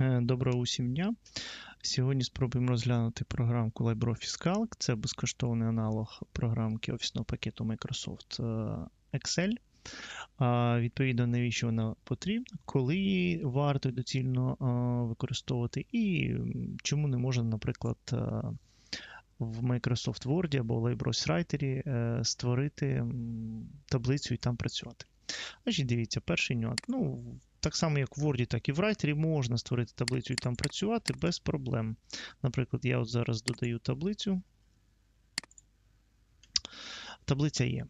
Е, Доброго усім дня. Сьогодні спробуємо розглянути програмку LibreOffice Calc. Це безкоштовний аналог програмки офісного пакету Microsoft е, Excel. Відповідно, навіщо вона потрібна, коли варто доцільно е, використовувати, і чому не можна, наприклад, в Microsoft Word або LibreOffice Writer створити таблицю і там працювати. Значить, дивіться, перший нюанс. Ну, так само, як в Word, так і в Writer можна створити таблицю і там працювати без проблем. Наприклад, я от зараз додаю таблицю. Таблиця є.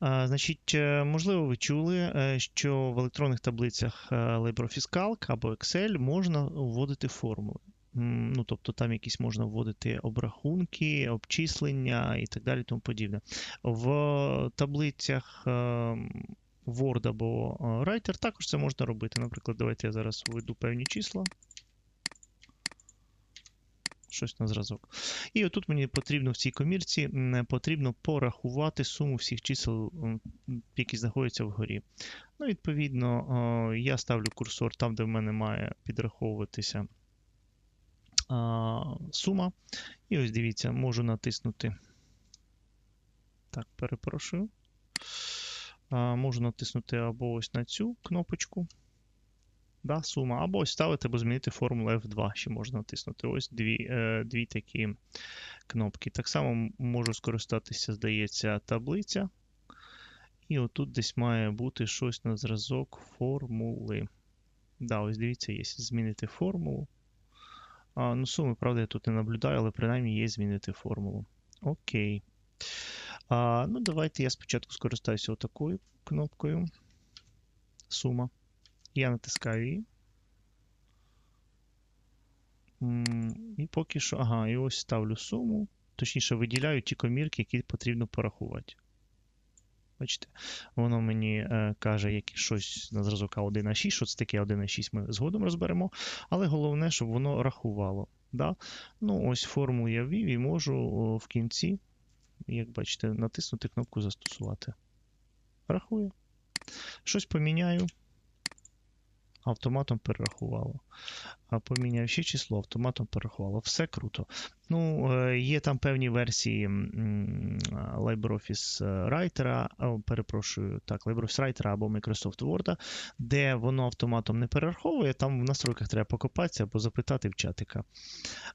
Значить, е, можливо, ви чули, е, що в електронних таблицях е, LibreOffice Calc або Excel можна вводити формули. Ну, тобто там якісь можна вводити обрахунки, обчислення і так далі, тому подібне. В таблицях е, Word або е, Writer також це можна робити. Наприклад, давайте я зараз введу певні числа. Щось на зразок. І отут мені потрібно в цій комірці потрібно порахувати суму всіх чисел, які знаходяться вгорі. Ну, відповідно, е, я ставлю курсор там, де в мене має підраховуватися сума. І ось дивіться, можу натиснути. Так, перепрошую. Можу натиснути або ось на цю кнопочку. Да, сума, або ставити, або змінити формулу F2. Ще можна натиснути. Ось дві е, дві такі кнопки. Так само можу скористатися, здається, таблиця. І отут десь має бути щось на зразок формули. Да, ось дивіться, є змінити формулу. А, ну, суми, правда, я тут не наблюдаю, але принаймні є змінити формулу. Окей. А, Ну, давайте я спочатку скористаюся отакою кнопкою. Сума. Я натискаю її. І поки що, ага, і ось ставлю суму. Точніше, виділяю ті комірки, які потрібно порахувати. Бачите, воно мені е, каже, як щось на зразок 1 на 6, що це таке 1 на 6 ми згодом розберемо. Але головне, щоб воно рахувало. Да? Ну, ось формулу я ввів і можу о, в кінці, як бачите, натиснути кнопку Застосувати. Рахую. Щось поміняю. Автоматом перерахувало. А поміняв ще число, автоматом перерахувало. Все круто. Ну, е, є там певні версії LibreOffice Writer, перепрошую, так, LibreOffice Writer або Microsoft Word, де воно автоматом не перераховує, там в настройках треба покопатися або запитати в чатика.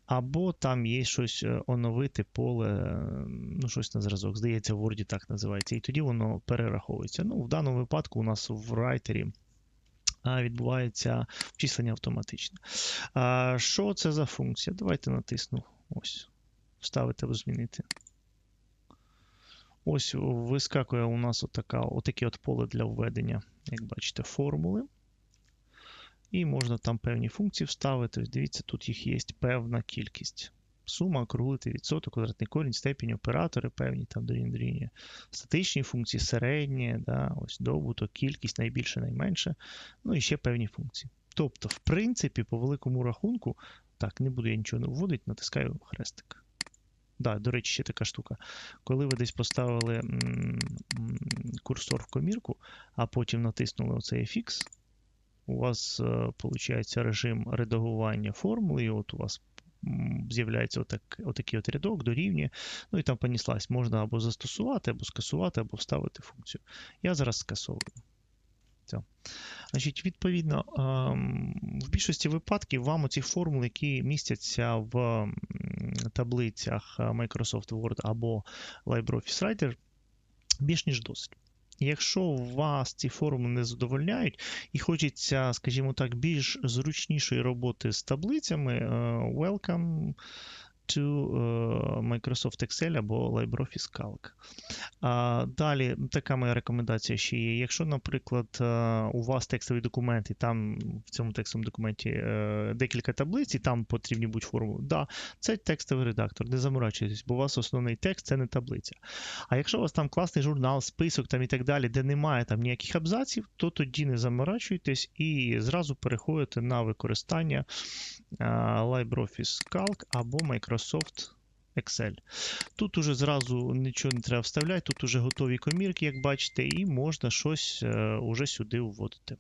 Або там є щось е, оновити поле, е, ну, щось на зразок. Здається, в Word так називається. І тоді воно перераховується. Ну, в даному випадку у нас в а, відбувається вчислення автоматичне. А, Що це за функція? Давайте натисну. Ось. Вставити або змінити. Ось вискакує у нас отака, отаке от поле для введення, як бачите, формули. І можна там певні функції вставити. Дивіться, тут їх є певна кількість. Сума, округлити, відсоток, квадратний корінь, степінь, оператори певні, там дорівнює. Статичні функції, середні, да, ось добуток, кількість, найбільше, найменше. Ну і ще певні функції. Тобто, в принципі, по великому рахунку, так, не буду я нічого не вводити, натискаю хрестик. Да, до речі, ще така штука. Коли ви десь поставили курсор в комірку, а потім натиснули оцей FX, у вас виходить режим редагування формули, і от у вас з'являється отак, отакий от рядок, дорівнює, ну і там поніслась. Можна або застосувати, або скасувати, або вставити функцію. Я зараз скасовую. Все. Значить, Відповідно, ем, в більшості випадків вам оці формули, які містяться в таблицях Microsoft Word або LibreOffice Writer, більш ніж досить. Якщо вас ці форми не задовольняють і хочеться, скажімо так, більш зручнішої роботи з таблицями, е, welcome to е, Microsoft Excel або LibreOffice Calc. Далі така моя рекомендація ще є. Якщо, наприклад, е, у вас текстовий документ, і там в цьому текстовому документі е, декілька таблиць, і там потрібні будуть формули, да, це текстовий редактор, не заморачуйтесь, бо у вас основний текст це не таблиця. А якщо у вас там класний журнал, список там і так далі, де немає там ніяких абзаців, то тоді не заморачуйтесь і зразу переходите на використання LibreOffice Calc або Microsoft Excel. Тут уже зразу нічого не треба вставляти, тут уже готові комірки, як бачите, і можна щось е, уже сюди вводити.